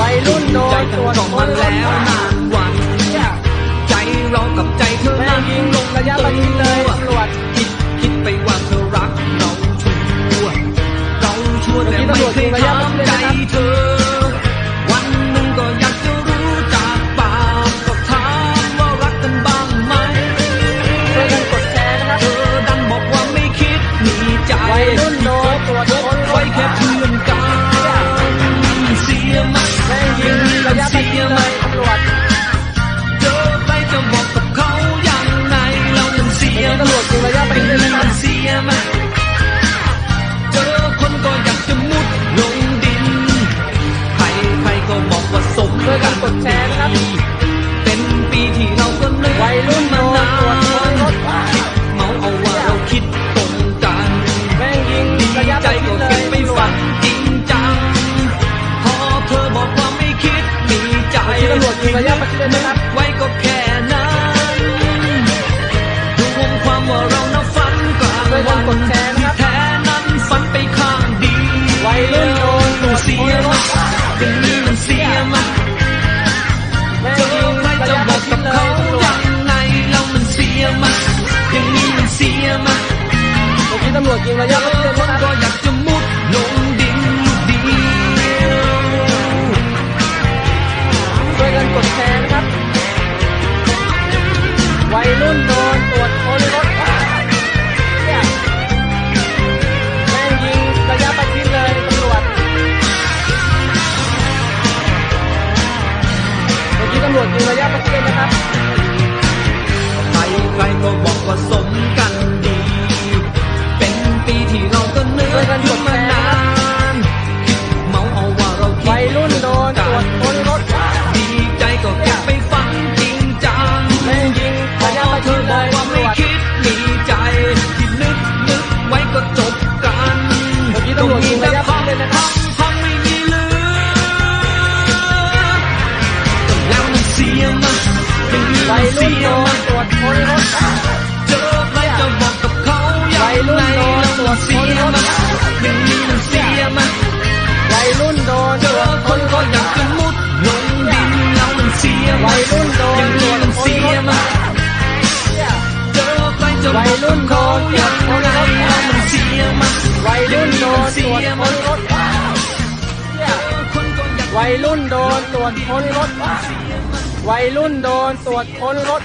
วัยรุ่นโดนตรวจคนแล้วนานวันใจเรากับใจเธอแม่นั้นงยิงลงระยะประชิดเลยตำรวจคิดคิดไปว่าเธอรักเราชัวเราชั่วแต่ไม่เคยทำใจ มีใจตำรวจยิงระยะประชิดเลยนะครับไว้ก็แค่นั้นรวมความว่าเรานับฝันกลางช่วยกัวันนกดแชร์นะครับที่แท้นั้นฝันไปข้างเดียววัยรุ่นโดนตรวจเสีค้ยนรมาถอย่างนี้มันเสียมาแม่งเจยิองใครระจะยะบปอระกชิกัดบเลยเขาตำรวอจย่างไงเรามันเสียมาอย่างนี้มันเสียมาเมื่อกี้ตำรวจยิงระเจยะอประชิดำรวจยิงระยะประชิดเลยนะครับใครใครก็บอกว่าสมกันดี เป็นปีที่เราก็เนื้ออยู่มานานคิดเมาเอาว่าเราคิดวัยรุ่นโดนตรวจค้นรถดีใจก็เก็บไปฝันจริงจังแม่งยิงพระอยะประเธชิอดบเลอกยว่าตำรไม่วจคิดมีใจที่นึกนึกไว้ก็จบกันเมื่อกี้ตำรวจ สียมาอย่างนี้วัมัยนเสียมานตรวจคนรถเจอใครจะบอกกับเขาอย่างไรนโดนแล้วตรวจเสียมาอย่างนี้มันเสียมาวัยรุ่นโดนเจตรอวจคนรก็อยากจะมุดลงดินแล้วมันเสียมาวัยรุ่นโดอนย่างตรนี้วจมันเสียมาเนี่ยเจอใครจะบอกกับเขาอย่างไรแล้วมันเสียมาวัยรุ่นโดนตรวจคนรถเนี่ยคนก็อยาวัยรุ่นโดนตรวจคนรถ วัยรุ่นโดนตรวจค้นรถ